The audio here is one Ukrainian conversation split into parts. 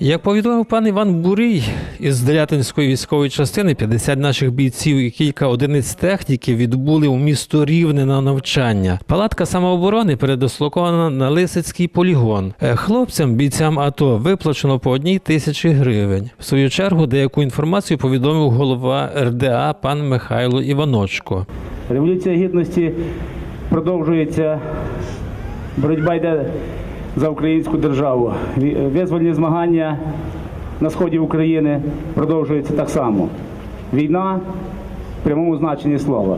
Як повідомив пан Іван Бурий, із Делятинської військової частини 50 наших бійців і кілька одиниць техніки відбули у місто Рівне на навчання. Палатка самооборони передислокована на Лисицький полігон. Е, Хлопцям, бійцям АТО, виплачено по одній тисячі гривень. В свою чергу деяку інформацію повідомив голова РДА пан Михайло Іваночко. Революція гідності продовжується. Боротьба йде за українську державу. Визвольні змагання на сході України продовжуються так само. Війна в прямому значенні слова.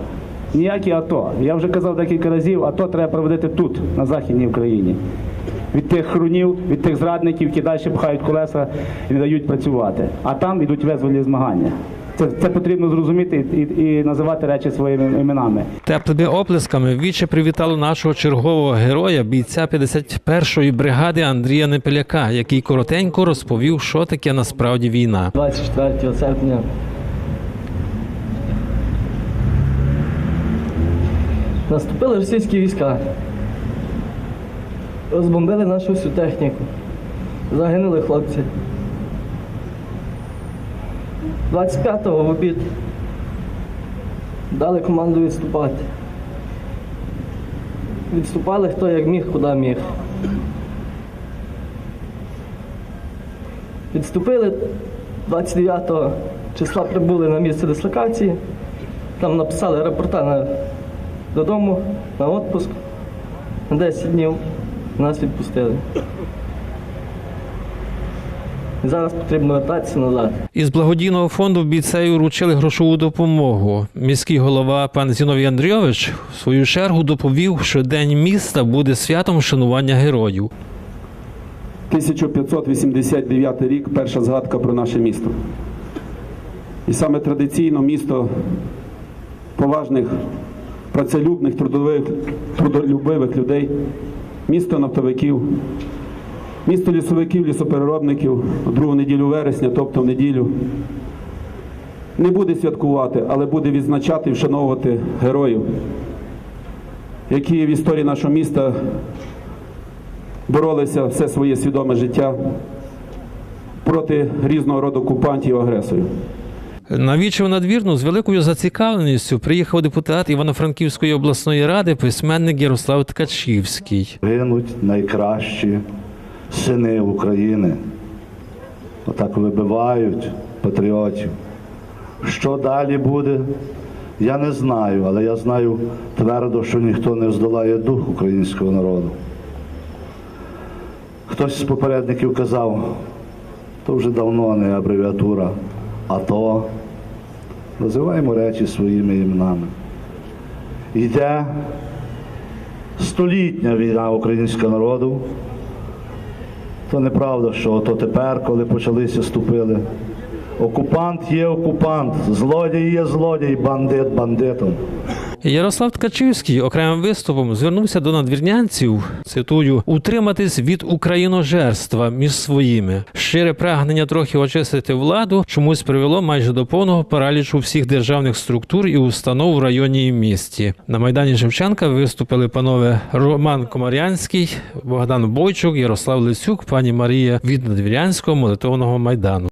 Ніякі АТО. Я вже казав декілька разів, АТО треба проводити тут, на Західній Україні. Від тих хрунів, від тих зрадників, які далі пхають колеса і не дають працювати. А там йдуть визвольні змагання. Це, це потрібно зрозуміти і, і називати речі своїми іменами. Теплими оплесками віче привітало нашого чергового героя, бійця 51-ї бригади Андрія Непеляка, який коротенько розповів, що таке насправді війна. 24 серпня. Наступили російські війська. Розбомбили нашу всю техніку. Загинули хлопці. 25-го в обід дали команду відступати. Відступали хто як міг, куди міг. Відступили 29 числа прибули на місце дислокації. Там написали рапорта на, додому на відпуск. На 10 днів нас відпустили. Зараз потрібно вертатися назад. Із благодійного фонду бійцею вручили грошову допомогу. Міський голова пан Зіновій Андрійович в свою чергу доповів, що День міста буде святом вшанування героїв. 1589 рік перша згадка про наше місто. І саме традиційно місто поважних, працелюбних, трудових, трудолюбивих людей, місто нафтовиків, місто лісовиків, лісопереробників у другу неділю вересня, тобто в неділю. Не буде святкувати, але буде відзначати і вшановувати героїв, які в історії нашого міста боролися все своє свідоме життя проти різного роду окупантів і агресорів. На вічу надвірну з великою зацікавленістю приїхав депутат Івано-Франківської обласної ради, письменник Ярослав Ткачівський. гинуть найкращі сини України. Отак вибивають патріотів. Що далі буде, я не знаю, але я знаю твердо, що ніхто не здолає дух українського народу. Хтось з попередників казав, то вже давно не абревіатура, а то називаємо речі своїми іменами. Йде столітня війна українського народу. То неправда, що то тепер, коли почалися ступили. Окупант є окупант, злодій є злодій, бандит бандитом. Ярослав Ткачівський окремим виступом звернувся до надвірнянців, цитую, утриматись від україножерства між своїми. Щире прагнення трохи очистити владу чомусь привело майже до повного паралічу всіх державних структур і установ в районі і місті. На майдані Шевченка виступили панове Роман Комарянський, Богдан Бойчук, Ярослав Лисюк, пані Марія від Надвірянського молитовного майдану.